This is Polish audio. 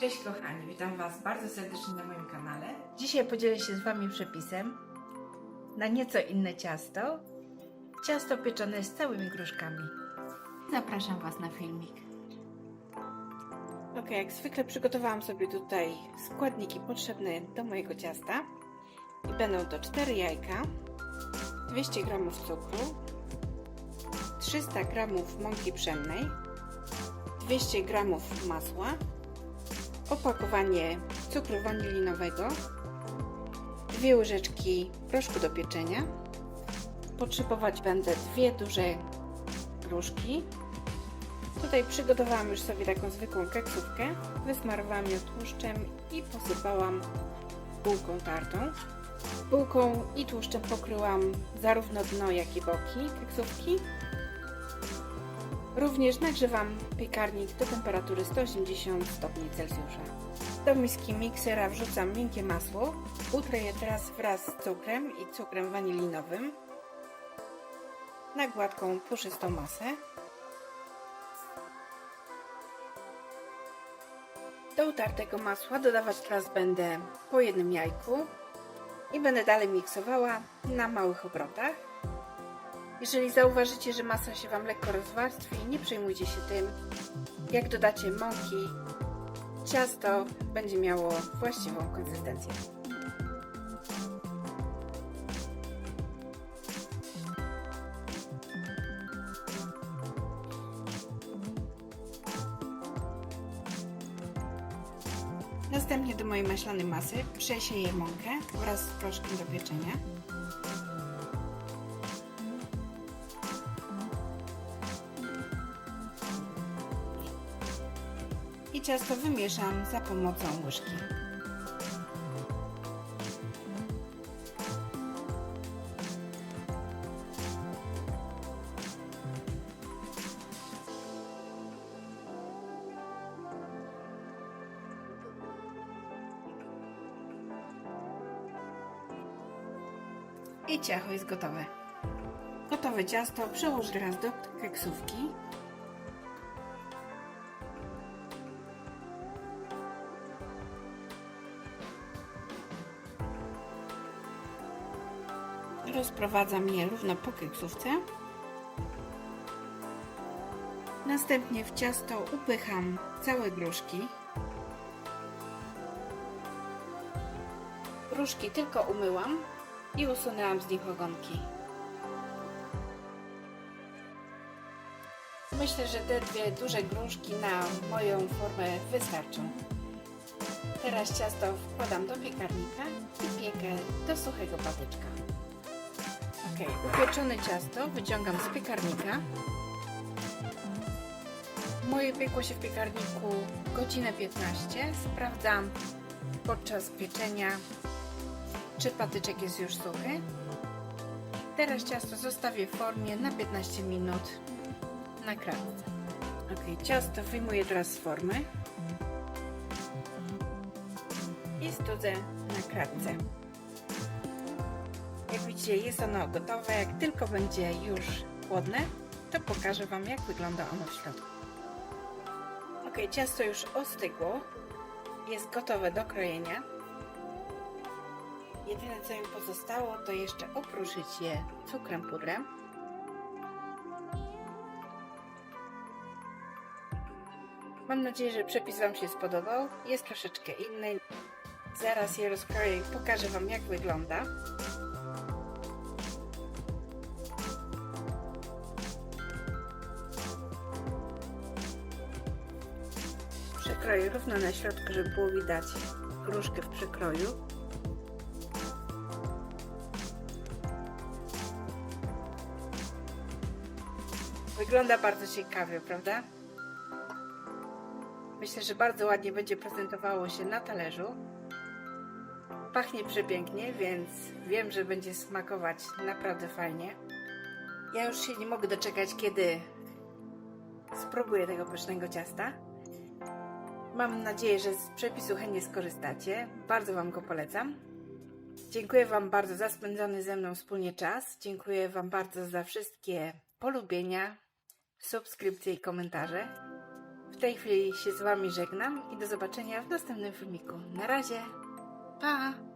Cześć kochani, witam Was bardzo serdecznie na moim kanale. Dzisiaj podzielę się z Wami przepisem na nieco inne ciasto. Ciasto pieczone z całymi gruszkami. Zapraszam Was na filmik. Ok, jak zwykle przygotowałam sobie tutaj składniki potrzebne do mojego ciasta. I będą to 4 jajka, 200 g cukru, 300 g mąki pszennej, 200 g masła, opakowanie cukru wanilinowego, dwie łyżeczki proszku do pieczenia. Potrzebować będę dwie duże gruszki, Tutaj przygotowałam już sobie taką zwykłą keksówkę. Wysmarowałam ją tłuszczem i posypałam bułką tartą. Bułką i tłuszczem pokryłam zarówno dno, jak i boki keksówki. Również nagrzewam piekarnik do temperatury 180 stopni Celsjusza. Do miski miksera wrzucam miękkie masło. Utrę je teraz wraz z cukrem i cukrem wanilinowym na gładką, puszystą masę. Do utartego masła dodawać teraz będę po jednym jajku i będę dalej miksowała na małych obrotach. Jeżeli zauważycie, że masa się Wam lekko rozwarstwi, nie przejmujcie się tym. Jak dodacie mąki, ciasto będzie miało właściwą konsystencję. Następnie do mojej maślanej masy przesieję mąkę wraz z proszkiem do pieczenia. I ciasto wymieszam za pomocą łyżki. I ciacho jest gotowe. Gotowe ciasto przełożę teraz do keksówki. Rozprowadzam je równo po keksówce. Następnie w ciasto upycham całe gruszki. Gruszki tylko umyłam i usunęłam z nich ogonki. Myślę, że te dwie duże gruszki na moją formę wystarczą. Teraz ciasto wkładam do piekarnika i piekę do suchego patyczka. Upieczone ciasto wyciągam z piekarnika. Moje piekło się w piekarniku godzinę 15. Sprawdzam podczas pieczenia czy patyczek jest już suchy. Teraz ciasto zostawię w formie na 15 minut na kratce. Ok, ciasto wyjmuję teraz z formy i studzę na kratce. Jak widzicie jest ono gotowe, jak tylko będzie już chłodne, to pokażę Wam jak wygląda ono w środku. Ok, ciasto już ostygło, jest gotowe do krojenia. Jedyne co mi pozostało to jeszcze okruszyć je cukrem pudrem. Mam nadzieję, że przepis Wam się spodobał. Jest troszeczkę inny. Zaraz je rozkroję i pokażę Wam jak wygląda. Przekroję równo na środku, żeby było widać gruszkę w przekroju. Wygląda bardzo ciekawie, prawda? Myślę, że bardzo ładnie będzie prezentowało się na talerzu. Pachnie przepięknie, więc wiem, że będzie smakować naprawdę fajnie. Ja już się nie mogę doczekać, kiedy spróbuję tego pysznego ciasta. Mam nadzieję, że z przepisu chętnie skorzystacie. Bardzo Wam go polecam. Dziękuję Wam bardzo za spędzony ze mną wspólnie czas. Dziękuję Wam bardzo za wszystkie polubienia, subskrypcje i komentarze. W tej chwili się z Wami żegnam i do zobaczenia w następnym filmiku. Na razie, pa!